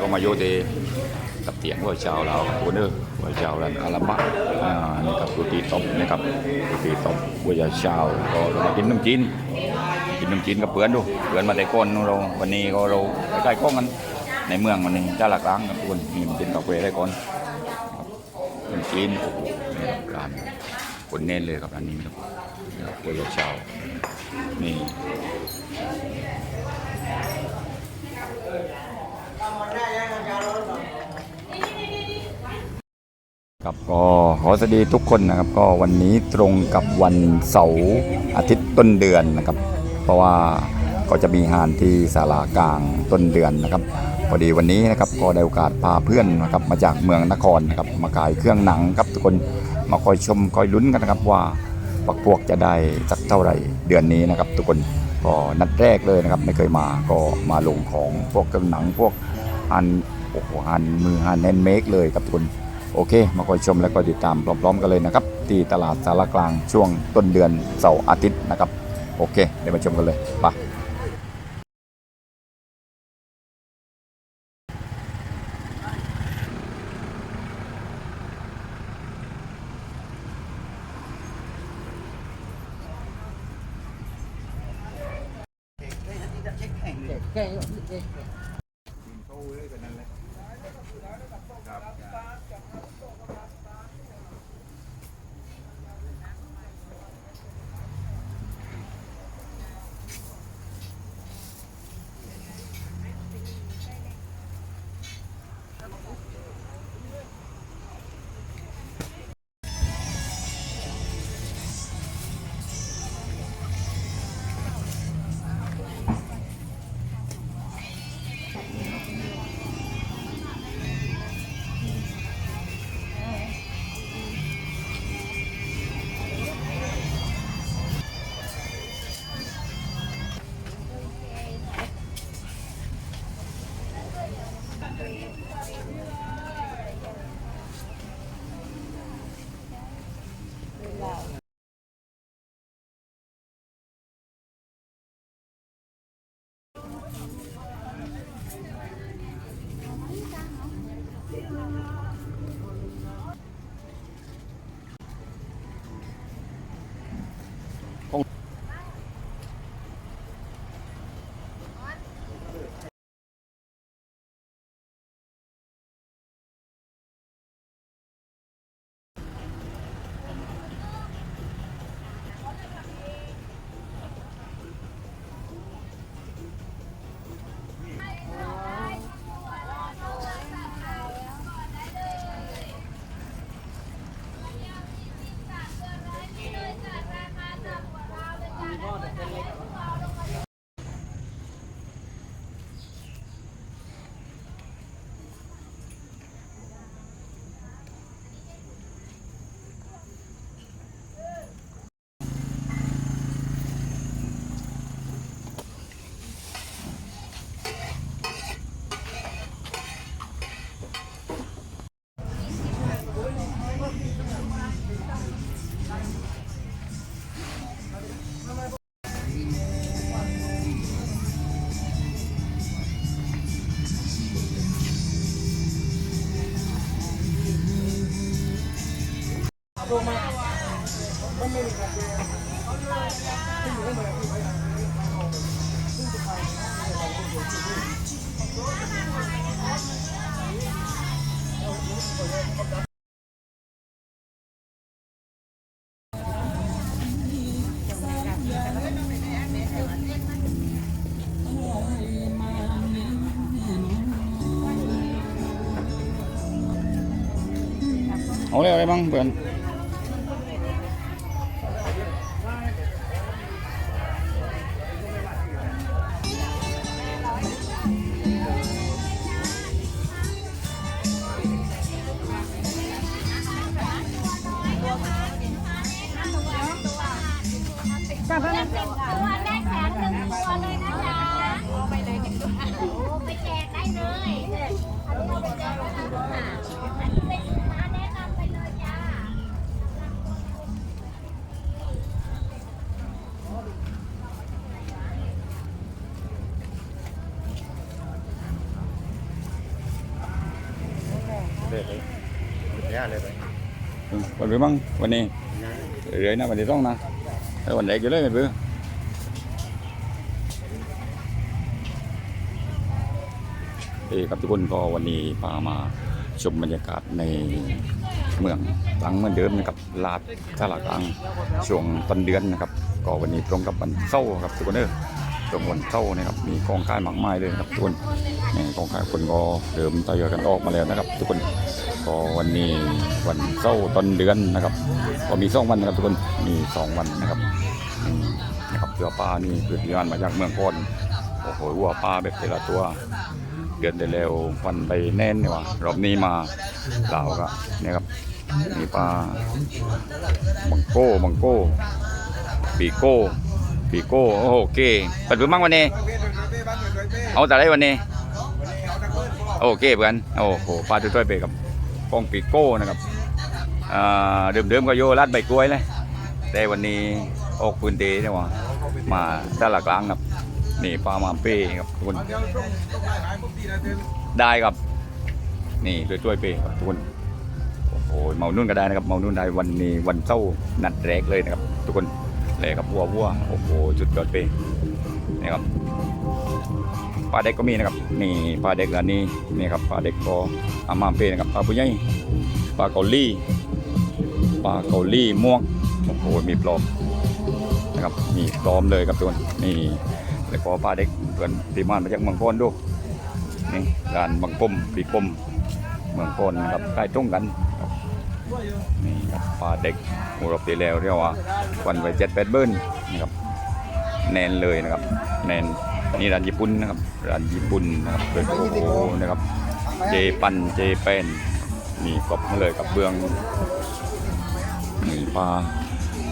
ก็มาอยู่ที่กับเตียงวัวเจ้าเราตัวเนื้อวัวเจ้าแล้วอาราบะอ่านี่ครับตัวตีต้มนะครับตัวตีต้มวัวเจ้าก็เรามากินน้ำจีนกินน้ำจีนกับเพื่อนดูเพื่อนมาแต่ก้นเราวันนี้ก็เราใกล้ๆกล้องกันในเมืองวันนี้จ้าหลักล้างกับคนนี่มันเป็นกาแฟได้ก่อนน้ำจีนโอ้โหนี่ครับร้านคนเน้นเลยครับร้านนี้ครับนี่ครับวัวเจ้านี่ครับก็ขอสวัสดีทุกคนนะครับก็วันนี้ตรงกับวันเสาร์อาทิตย์ต้นเดือนนะครับ เพราะว่าก็จะมีงานที่ศาลากลางต้นเดือนนะครับพอดีวันนี้นะครับก็ได้โอกาสพาเพื่อนนะครับมาจากเมืองนครนะครับมาขายเครื่องหนังครับทุกคนมาคอยชมคอยลุ้นกันนะครับว่าปักพวกจะได้สักเท่าไหร่เดือนนี้นะครับ ทุกคนก็นัดแรกเลยนะครับไม่เคยมาก็มาลงของพวกเครื่องหนังพวกอันโอ้โหอันมืออันแฮนด์เมดเลยครับทุกคน โอเค มาคอยชมและก็ติดตามพร้อมๆกันเลยนะครับ ที่ตลาดสารกลางช่วงต้นเดือนเสาร์อาทิตย์นะครับ โอเค เดี๋ยวมาชมกันเลยไป เอาเลยอะไรบ้างเพื่อน วันไปบ้งวันนี้เรื่อยนะวันที่ต้องนะแต่วันไหนก็เลยกันเพื่อเอ้ครับทุกคนก็วันนี้พามาชมบรรยากาศในเมืองหลังเหมือนเดิมนะครับลาดท่าหลักลางช่วงต้นเดือนนะครับ ก็วันนี้ตรงกับวันเสาร์ครับทุกคนเด้อตรงวันเสาร์นะครับมีกองค่ายมากมายเลยนะครับทุกคนนี่กองค่ายคนก็เริ่มทยอยกันออกมาแล้วนะครับ ทุกคน ก็วันนี้วันเสาร์ต้นเดือนนะครับ ก็มีสองวันนะครับทุกคนมีสองวันนะครับนะครับเสือปลานี่คือที่งานมาจากเมืองพอนโอ้โหวัวปลาแบบแต่ละตัว เดือนได้แล้วฟันไปแน่นเนี่ยว่ะรอบนี้มาเหล่าก็เนี่ยครับมีปลาบังโก้บังโก้ปีโก้ปีโก้โอเก๋เปิดเพิ่มมั่งวันนี้ เอาแต่ได้วันนี้ โอเคเพื่อนโอ้โหปลาตัวๆไปกับ กองปีโก้นะครับเดิมๆก็โยรัดใบกล้วยเลยแต่วันนี้ออกพื้นเดเนี่ยว่ามาด้านหลักกลางครับนี่ปลามาเป้ครับทุกคนได้ครับ นี่ช่วยๆเป้ครับทุกคนโอ้โหเมานุ่นก็ได้นะครับเมานุ่นได้วันนี้วันเสาร์นัดแรกเลยนะครับ ทุกคนเลยครับวัววัวโอ้โหจุดยอดเป้นี่ครับ ปลาเด็กก็มีนะครับนี่ปลาเด็กอันนี้นี่ครับปลาเด็กก็อามาเปนะครับปลาปุ้ยปลาเกาหลีปลาเกาหลีม่วงโอ้โหมีปลอมนะครับมีปลอมเลยครับทุกคนนี่แล้วก็ปลาเด็กเพื่อนตีมานมาจากเมืองโคนดูนี่ร้านบางปมปีปมเมืองโคนนะครับใกล้ตรงกันนี่ครับปลาเด็กหมูรบตีแล้วเรียกว่าวันไว้เจ็ดแปดเบิ้ลนะครับแนนเลยนะครับแนน นี่ร้านญี่ปุ่นนะครับร้านญี่ปุ่นนะครับเป็นโอ้โหนะครับ เจปันเจเป็นมีครบมาเลยกับเบื้องมีปลา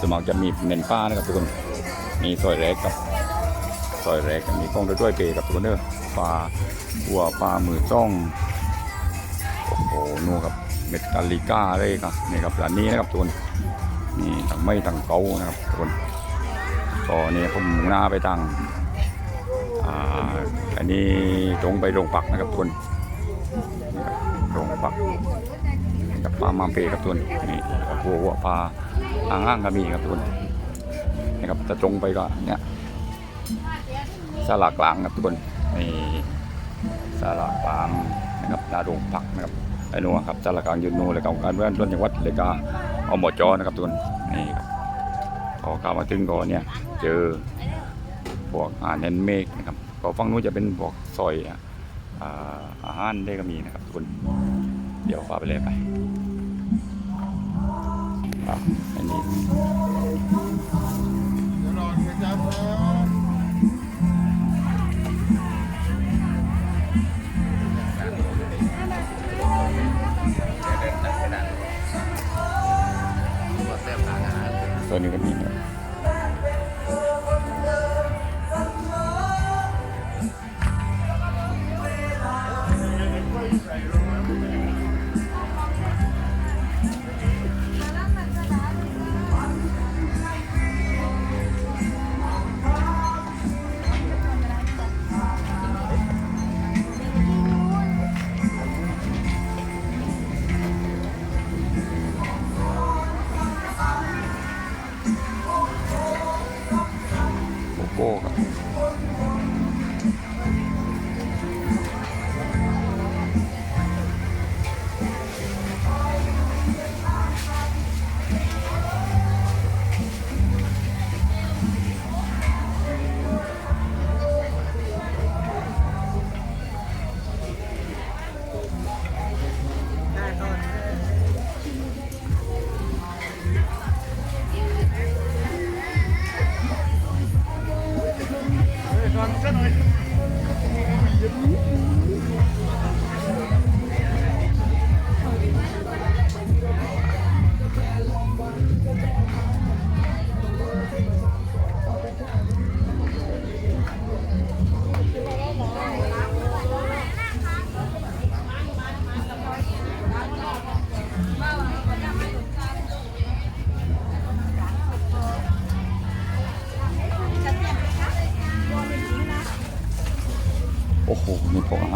สมัครจะมีเมนปลานะครับทุกคนมีซอยแรกกับซอยแรกกับมีกล้องด้วยๆเปกับทุกคนเด้อปลาหัวปลามือจ้องโอ้โหนู่นครับเม็ดกาลิก้าเลยครับนี่ครับร้านนี้นะครับทุกคนนี่ทั้งไม่ทั้งเกานะครับทุกคนก็นี่ผมหน้าไปทาง อันนี้ตรงไปโรงปักนะครับทุนโรงปักกับปลามาเปครับทุนนี่กับหัวหัวปลาอ่างอ่างก็มีครับทุนนี่ครับจะตรงไปก็เนี่ยสลากลางครับทุนนี่สลากลางนะครับนาโรงปักนะครับไอ้นู่นครับสลากลางยูนูเลยกับการบริหารส่วนจังหวัดเลยก็อมอจอนะครับทุนนี่ครับพอเข้ามาถึงก็เนี่ยเจอ พวกอาหารแฮนด์เมดนะครับก็ฝั่งนู้นจะเป็นพวกซอยอ่าอาหารได้ก็มีนะครับทุกคนเดี๋ยวฟ้าไปเลยไปอันนี้ตัวนี้ก็มีนะ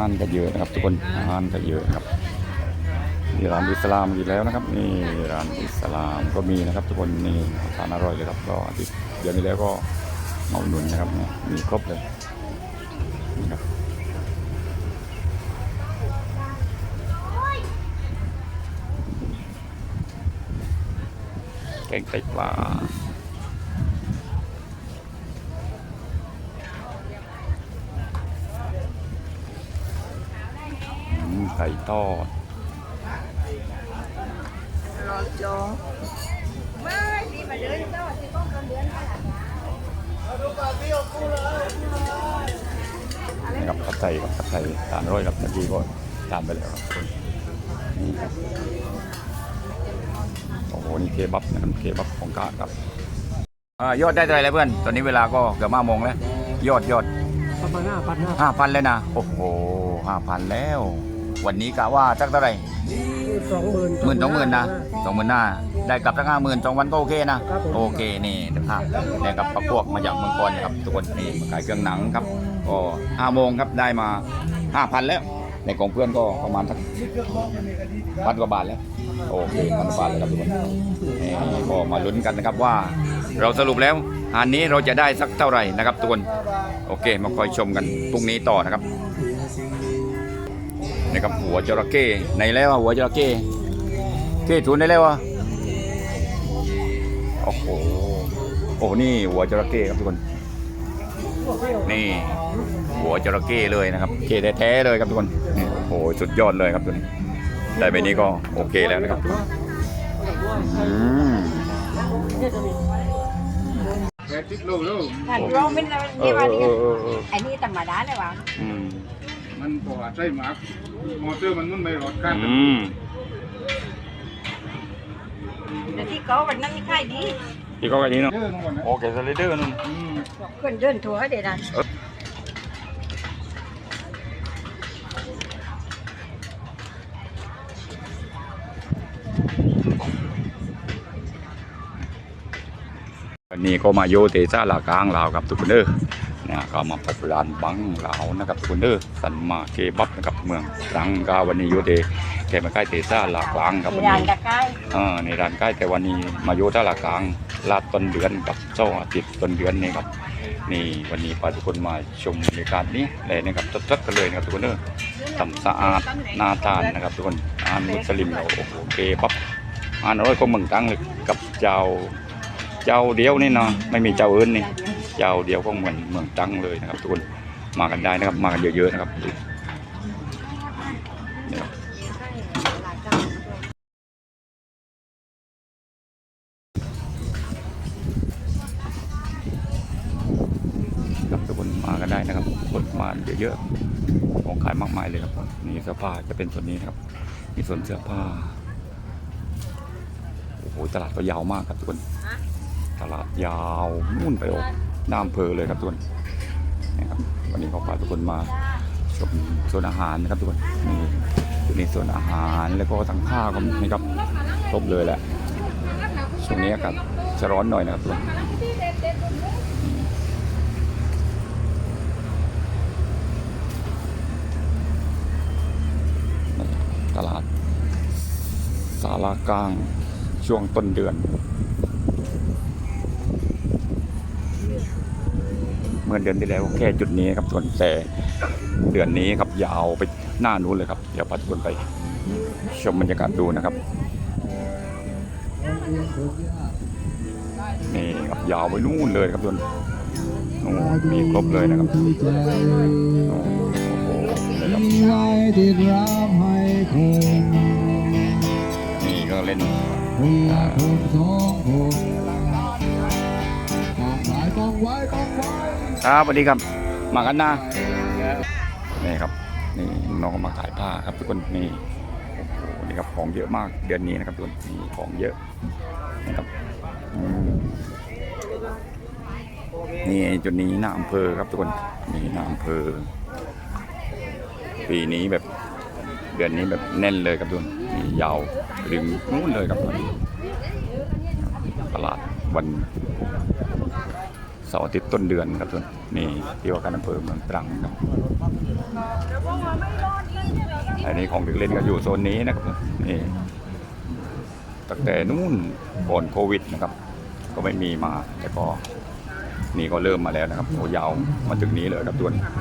หมีพวกอารก็เยอะนะครับทุกคนอาหารก็เยอะครับมีร้านอิสลามอีกแล้วนะครับ นี่ร้านอิสลามก็มีนะครับ ทุกคนนี่ทานอร่อยเลยครับก็อาทิตย์เดือนนี้แล้วก็มาหนุนนะครับเนี่ยมีครบเลยนี่ครับแกงไตปลา อืมไก่ทอดนี่ครับผัดไทยครับผัดไทยทานอร่อยครับเมื่อกี้ก็ทานไปแล้วครับนี่ครับโอ้โหนี่เคบับนะครับเคบับของกาดครับอ่ายอดได้เท่าไรแล้วเพื่อน ตอนนี้เวลาก็เกือบห้าโมงแล้ว ยอดยอดประมาณห้าพันห้าห้าพันแล้วนะ โอ้โหห้าพันแล้ว วันนี้กะว่าสักเท่าไหร่สองหมื่นหมื่นสองหมื่นนะสองหมื่นห้าได้กลับสักห้าหมื่นสองวันก็โอเคนะครับผมโอเคนี่นะครับเนี่ยครับประพวกมาจากเมืองกรนะครับทุกคนนี่มาขายเครื่องหนังครับก็ห้าโมงครับได้มาห้าพันแล้วในของเพื่อนก็ประมาณสักพันกว่าบาทแล้วโอเคพันกว่าบาทเลยครับทุกคนนี่ก็มาลุ้นกันนะครับว่า เราสรุปแล้วอันนี้เราจะได้สักเท่าไหร่นะครับทุกคนโอเคมาคอยชมกันพรุ่งนี้ต่อนะครับ นี่ครับหัวจระเข้ในแล้วอะหัวจระเข้เก้ทุนได้แล้ววะโอ้โหโอ้โหนี่หัวจระเข้ครับทุกคน นี่หัวจระเข้เลยนะครับเคแท้ๆเลยครับทุกคนนี่โอ้โหสุดยอดเลยครับตัวนี้ได้ไปนี้ก็โอเคแล้วนะครับอืมแปดสิบโลแล้วหันร้องเป็นอะไรเอนี่อว่าเอนี่อเออเอออันนี้ธรรมดาเลยวะอืม มันปอดใช่หมากมอเตอร์มันมันไม่รอดกันอืมแต่ที่เขาวันนั้นค่ายดีที่เขากันนี้เนาะเยอะทั้งหมดนะโอเคสไลเดอร์นั่นอืมคนเดินทัวร์ให้เด็ดนั้นวันนี้ก็มาโยเตซ่าลากลางลาวครับทุกคนเด้อเนี่ย ก็มาพบร้านบังลาวนะครับทุกคนเด้อสันมาเคบับนะครับเมืองตรังก็วันนี้โยเตแกมาใกล้เตซ่าลากลางครับวันร้านนี้กะใกล้อ่าในร้านใกล้แต่วันนี้มาโยท่าลากลางลาดต้นเดือนกับเจ้าอาทิตย์ต้นเดือนนี่ครับนี่วันนี้พาทุกคนมาชมบรรยากาศนี้เลยนะครับสดๆกันเลยนะครับทุกคนเด้อทำสะอาดน่าทานนะครับทุกคนอาหารมุสลิมเราโอ้โหโอเคปั๊บอาหารอร่อยก็เมืองตรังเลยกับเจ้าเจ้าเดียวนี่เนาะไม่มีเจ้าอื่นนี่ เจ้าเดียวก็เหมือนเมืองตรังเลยนะครับทุกคนมากันได้นะครับ มากันเยอะๆนะครับนี่ครับทุกคนมากันได้นะครับคนมาเยอะๆของขายมากมายเลยครับนี่เสื้อผ้าจะเป็นส่วนนี้ครับมีส่วนเสื้อผ้าโอ้โหตลาดก็ยาวมากครับทุกคนตลาดยาวนู่นไปออก หน้าอำเภอเลยครับทุกคนนี่ครับวันนี้เขาพาทุกคนมาชมโซนอาหารนะครับทุกคนนี่อยู่ในโซนอาหารแล้วก็ทั้งผ้าก็มีครับครบเลยแหละช่วงนี้อากาศจะร้อนหน่อยนะครับทุกคนตลาดสารากลางช่วงต้นเดือน มื่อเดือนที่แล้วแค่จุดนี้ครับส่วนแต่เดือนนี้ครับยาวไปหน้านู้นเลยครับ เดี๋ยวพาทุกคนไปชมบรรยากาศดูนะครับนี่ครับยาวไปนู่นเลยครับทุกคนนู่นมีครบเลยนะครับโอ้โหนี่ครับมีไว้ที่รำให้คงนี่ก็เล่นเพื่อคนสองคนกองไว้กองไว้กองไว้ ครับสวัสดีครับมากันนะนี่ครับนี่น้องก็มาขายผ้าครับทุกคนนี่โอ้โหนี่ครับของเยอะมากเดือนนี้นะครับทุกคนนี่ของเยอะนะครับอืมนี่จุดนี้หน้าอำเภอครับทุกคนนี่หน้าอำเภอ ปีนี้แบบเดือนนี้แบบแน่นเลยครับทุกคนนี่ยาวถึงนู้นเลยครับทุกคนตลาดวัน เสาร์อาทิตย์ต้นเดือนครับทุกคนนี่ที่ว่าการอำเภอเมืองตรังครับอันนี้ของเด็กเล่นก็อยู่โซนนี้นะครับนี่ตั้งแต่นู่นก่อนโควิดนะครับ ก็ไม่มีมาแต่ก็นี่ก็เริ่มมาแล้วนะครับโอ้ยาวมาถึงนี้เลยครับตัวนนะครับ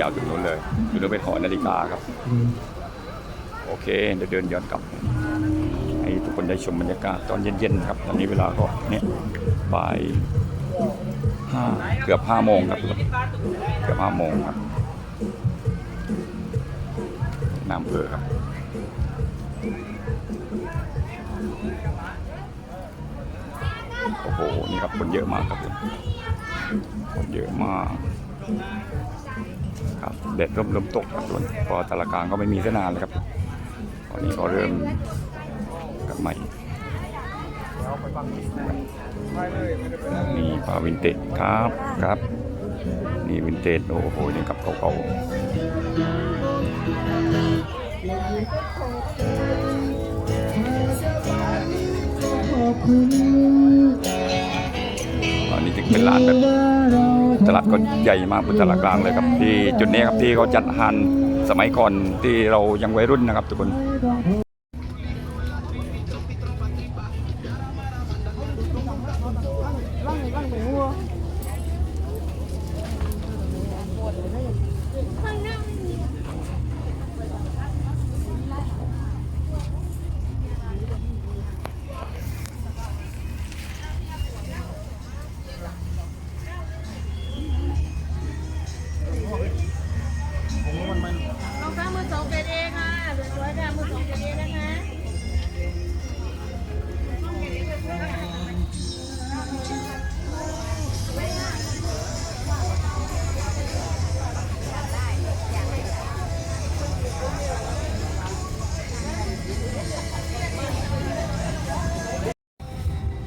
ยาวถึงนู้นเลยอยู่นู้นเป็นหอนาฬิกาครับ โอเคเดี๋ยวเดินย้อนกลับ กคนได้ชมบรรยากาศตอนเย็นๆครับ ตอนนี้เวลาก็เนี่ยบ่ายห้าเกือบห้าโมงครับ เกือบห้าโมงครับน้ำเพื่อครับโอ้โห นี่ครับคนเยอะมากครับคนเยอะมากครับเด็ดเริ่มเริ่มตกครับส่วนพอตะละกลางก็ไม่มีเสนานเลยครับตอนนี้ก็เริ่ม กลับใหม่นี่ปลาวินเทจครับครับ นี่วินเทจโอ้โหนี่กับเก่าๆอันนี้จึงเป็นร้านแบบตลาดก็ใหญ่มากเป็นตลาดกลางเลยครับที่จุดนี้ครับที่เขาจัดฮันสมัยก่อนที่เรายังวัยรุ่นนะครับทุกคน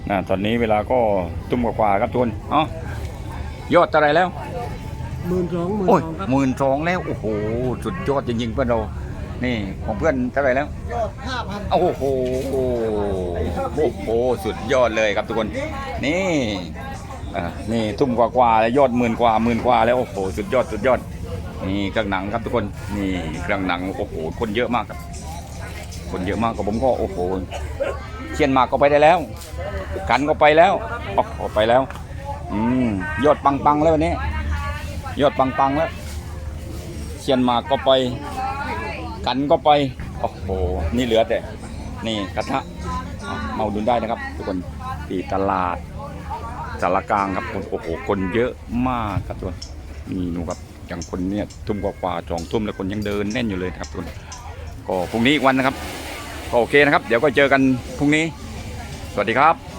นะตอนนี้เวลาก็ตุ้มกว่าๆครับทุนเอ๋อยอดเท่าไหรแล้วหมื่นสองหมื่นโอ้ยสองครับหมื่นสองแล้วโอ้โหสุดยอดจริงๆเพื่อนเรา นี่ของเพื่อนเท่าไหรแล้ว ยอดห้าพันโอ้โหโอ้โหสุดยอดเลยครับทุกคน นี่อ่านี่ทุ่มกว่าๆแล้วยอดหมื่นกว่าหมื่นกว่าแล้วโอ้โหสุดยอดสุดยอด นี่เครื่องหนังครับทุกคนนี่เครื่องหนังโอ้โหคนเยอะมากครับ คนเยอะมากกับผมก็โอ้โห เชียนหมากก็ไปได้แล้ว กันก็ไปแล้วโอ้โหไปแล้ว อืมยอดปังๆแล้ววันนี้ ยอดปังๆแล้ว เชียนหมากก็ไป กันก็ไปโอ้โหนี่เหลือแต่ นี่กระทะเมาดุนได้นะครับ ทุกคนที่ตลาดสารกลางครับคนโอ้โหคนเยอะมากครับทุกคนนี่หนูครับอย่างคนเนี่ยทุ่มกว่าๆสองทุ่มแล้วคนยังเดินแน่นอยู่เลยครับทุกคนก็พรุ่งนี้อีกวันนะครับ ก็โอเคนะครับ เดี๋ยวก็เจอกันพรุ่งนี้ สวัสดีครับ